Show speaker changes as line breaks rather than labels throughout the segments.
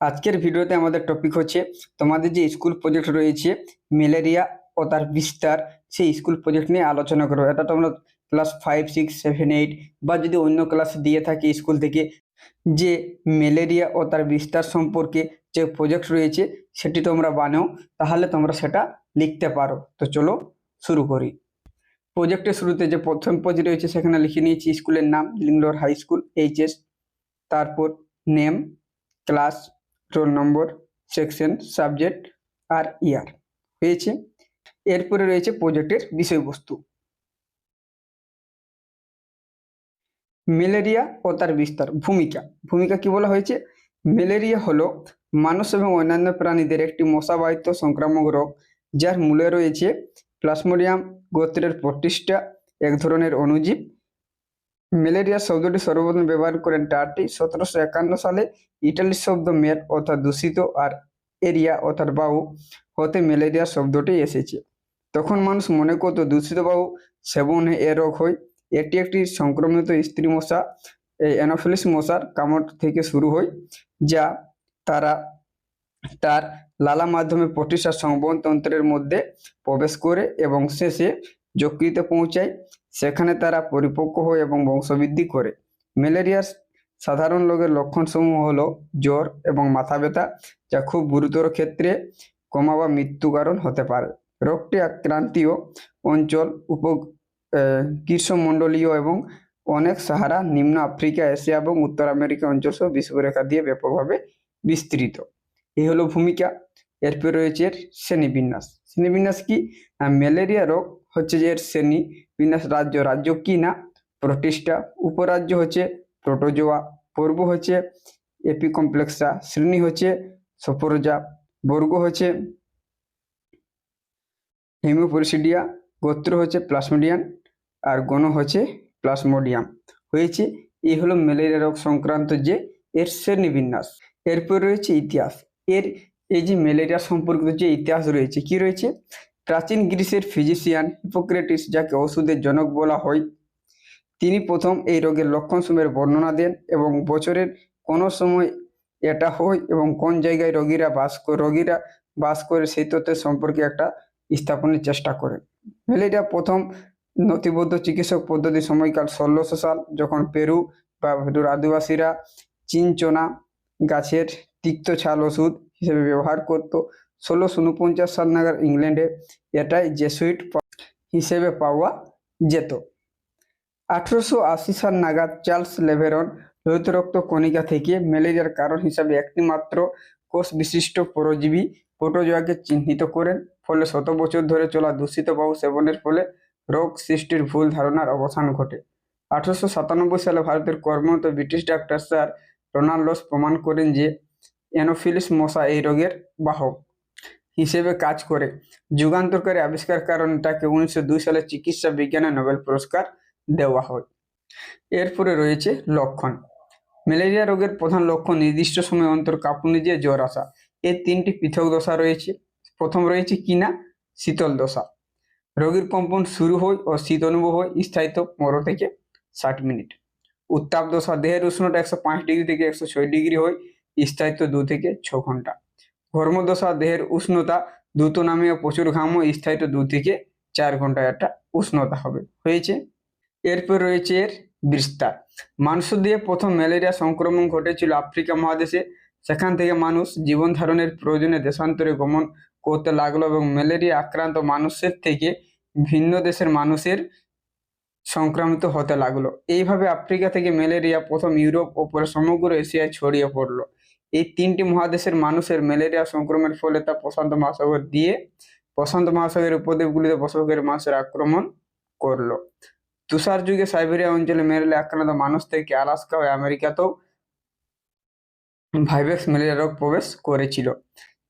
আজকের ভিডিওতে আমাদের টপিক হচ্ছে তোমাদের যে স্কুল প্রজেক্ট রয়েছে ম্যালেরিয়া ও তার বিস্তার, সেই স্কুল প্রজেক্ট নিয়ে আলোচনা করো এটা তোমরা class five six seven eight বা যদি অন্য ক্লাস দিয়ে থাকে স্কুল থেকে, যে ম্যালেরিয়া ও তার বিস্তার সম্পর্কে যে প্রজেক্ট রয়েছে, সেটি তোমরা বানাও, তাহলে তোমরা সেটা লিখতে পারো। তো চলো শুরু করি। প্রজেক্টের শুরুতে যে প্রথম পেজ রয়েছে, সেখানে লিখে নিয়েছি স্কুলের নাম লিংলোর হাই স্কুল এইচএস তারপর name class roll number section subject আর ইয়ার হয়েছে এরপরে রয়েছে প্রজেক্টের বিষয়বস্তু। ম্যালেরিয়া ও তার বিস্তার, ভূমিকা। ভূমিকা কি বলা হয়েছে? ম্যালেরিয়া হলো মানুষ এবং অন্যান্য প্রাণীদের একটি মশাবাহিত সংক্রামক রোগ, যার মূলে রয়েছে প্লাসমোডিয়াম গোত্রের প্রতিষ্ঠা, এক ধরনের অণুজীব ম্যালেরিয়া শব্দটি সর্বপ্রথম ব্যবহার করেন টার্টি সতেরোশো একান্ন সালে ইটালির শব্দ মেল অর্থাৎ দূষিত আর এরিয়া অর্থাৎ বায়ু হতে ম্যালেরিয়া শব্দটি এসেছে। তখন মানুষ মনে করতো, দূষিত বায়ু সেবনে এ রোগ হয়। এটি একটি সংক্রমিত স্ত্রী মশা, এই অ্যানোফিলিস মশার কামড় থেকে শুরু হয়, যা তারা তার লালা মাধ্যমে প্রতিষ্ঠা সংবহনতন্ত্রের মধ্যে প্রবেশ করে এবং শেষে যকৃতে পৌঁছায়। সেখানে তারা পরিপক্ক হয় এবং বংশবৃদ্ধি করে। ম্যালেরিয়ার সাধারণ রোগের লক্ষণসমূহ হলো জ্বর এবং মাথা ব্যথা, যা খুব গুরুতর ক্ষেত্রে কমা বা মৃত্যু কারণ হতে পারে। রোগটি আক্রান্তীয় অঞ্চল উপ গ্রীষ্মমণ্ডলীয় এবং অনেক সাহারা নিম্ন আফ্রিকা, এশিয়া এবং উত্তর আমেরিকা অঞ্চল সহ বিশ্বরেখা দিয়ে ব্যাপকভাবে বিস্তৃত। এই হলো ভূমিকা। এরপর রয়েছে শ্রেণীবিন্যাস। শ্রেণীবিন্যাস কি? ম্যালেরিয়া রোগ হচ্ছে যে এর শ্রেণি বিন্যাস রাজ্য। রাজ্য কি না? প্রতিষ্ঠা। উপরাজ্য হচ্ছে প্রোটোজোয়া। পর্ব হচ্ছে এপিকমপ্লেক্সা শ্রেণি হচ্ছে সফরজা। বর্গ হচ্ছে হেমিওপরিসিডিয়া গোত্র হচ্ছে প্লাসমোডিয়ান। আর গণ হচ্ছে প্লাসমোডিয়াম। হয়েছে এই হলো ম্যালেরিয়া রোগ সংক্রান্ত যে এর শ্রেণীবিন্যাস এরপর রয়েছে ইতিহাস। এর, এই যে ম্যালেরিয়া সম্পর্কিত যে ইতিহাস রয়েছে, কি রয়েছে? প্রাচীন গ্রিসের ফিজিশিয়ান হিপোক্রেটিস, যাকে ওষুধের জনক বলা হয়, তিনি প্রথম এই রোগের লক্ষণসমূহের বর্ণনা দেন এবং বছরের কোনো সময় এটা হয় এবং কোন জায়গায় রোগীরা বাস করে, রোগীরা বাস করে সেই তথ্যের সম্পর্কে একটা স্থাপনের চেষ্টা করেন। ম্যালেরিয়া প্রথম নথিবদ্ধ চিকিৎসক পদ্ধতি সময়কাল ষোলোশো সাল, যখন পেরু বা পেরুর আদিবাসীরা চিনচোনা গাছের তিক্ত ছাল ওষুধ হিসেবে ব্যবহার করত। ষোলোশো উনপঞ্চাশ সাল নাগাদ ইংল্যান্ডে এটাই জেসুইট হিসেবে পাওয়া যেত। আঠেরোশো আশি সাল নাগাদ চার্লস লেভেরন লোহিত রক্ত কণিকা থেকে ম্যালেরিয়ার কারণ হিসাবে একটি মাত্র কোষ বিশিষ্ট পরজীবী প্রোটোজোয়াকে চিহ্নিত করেন। ফলে শত বছর ধরে চলা দূষিত বায়ু সেবনের ফলে রোগ সৃষ্টির ভুল ধারণার অবসান ঘটে। আঠারোশো সাতানব্বই সালে ভারতের কর্মরত ব্রিটিশ ডাক্তার স্যার রোনাল্ডস প্রমাণ করেন যে অ্যানোফিলিস মশা এই রোগের বাহক। হিসেবে কাজ করে। যুগান্তরকারী আবিষ্কার কারণে তাকে উনিশশো দুই সালে চিকিৎসা বিজ্ঞানে নোবেল পুরস্কার দেওয়া হয়। এরপরে রয়েছে লক্ষণ। ম্যালেরিয়া রোগের প্রধান লক্ষণ নির্দিষ্ট সময় অন্তর কাঁপুনি দিয়ে জ্বর আসা। এর তিনটি পৃথক দশা রয়েছে। প্রথম রয়েছে কিনা? শীতল দশা। রোগীর কম্পন শুরু হয় ও শীত অনুভব হয় স্থায়িত্ব পনেরো থেকে ষাট মিনিট। উত্তাপ দশা, দেহের উষ্ণতা একশো পাঁচ ডিগ্রি থেকে একশো ছয় ডিগ্রি হয়। স্থায়িত্ব দু থেকে ছ ঘণ্টা। ঘর্মদশা দেহের উষ্ণতা দ্রুত নামে ও প্রচুর ঘাম ও স্থায়িত্ব দু থেকে চার ঘণ্টা একটা উষ্ণতা হবে। হয়েছে? এরপর রয়েছে এর বিস্তার। মানুষ দিয়ে প্রথম ম্যালেরিয়া সংক্রমণ ঘটেছিল আফ্রিকা মহাদেশে। সেখান থেকে মানুষ জীবন ধারণের প্রয়োজনে দেশান্তরে গমন করতে লাগল এবং ম্যালেরিয়া আক্রান্ত মানুষের থেকে ভিন্ন দেশের মানুষের সংক্রামিত হতে লাগল। এইভাবে আফ্রিকা থেকে ম্যালেরিয়া প্রথম ইউরোপ ও পরে সমগ্র এশিয়ায় ছড়িয়ে পড়ল। এই তিনটি মহাদেশের মানুষের ম্যালেরিয়া সংক্রমণের ফলে তা প্রশান্ত মহাসাগর দিয়ে প্রশান্ত মহাসাগরের উপদ্বীপগুলিতে বসবাসকারী মানুষের আক্রমণ করল। তুষার যুগে সাইবেরিয়া অঞ্চলে ম্যালেরিয়া আক্রান্ত মানুষ থেকে আলাস্কা ও আমেরিকাতেও ভাইভেক্স ম্যালেরিয়া রোগ প্রবেশ করেছিল।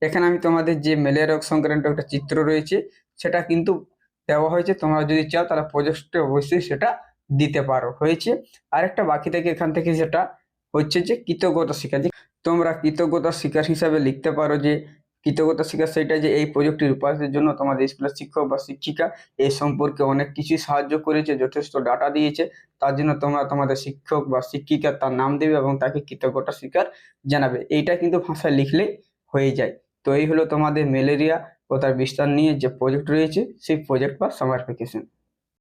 এখানে আমি তোমাদের যে ম্যালেরিয়া রোগ সংক্রান্ত একটা চিত্র রয়েছে, সেটা কিন্তু দেওয়া হয়েছে। তোমরা যদি চাও তাহলে প্রজেক্টে অবশ্যই সেটা দিতে পারো। হয়েছে। আরেকটা বাকি থেকে এখান থেকে সেটা হচ্ছে যে কৃতজ্ঞতা যে তোমরা কৃতজ্ঞতা শিকার হিসাবে লিখতে পারো যে কৃতজ্ঞতা শিকার সেটা যে এই প্রজেক্টটি রূপায়িতের জন্য তোমাদের স্কুলের শিক্ষক বা শিক্ষিকা এই সম্পর্কে অনেক কিছুই সাহায্য করেছে, যথেষ্ট ডাটা দিয়েছে। তার জন্য তোমরা তোমাদের শিক্ষক বা শিক্ষিকা তার নাম দেবে এবং তাকে কৃতজ্ঞতা স্বীকার জানাবে। এইটা কিন্তু ভাষায় লিখলে হয়ে যায়। তো এই হলো তোমাদের ম্যালেরিয়া ও তার বিস্তার নিয়ে যে প্রজেক্ট রয়েছে, সেই প্রজেক্ট বা সামার ভ্যাকেশন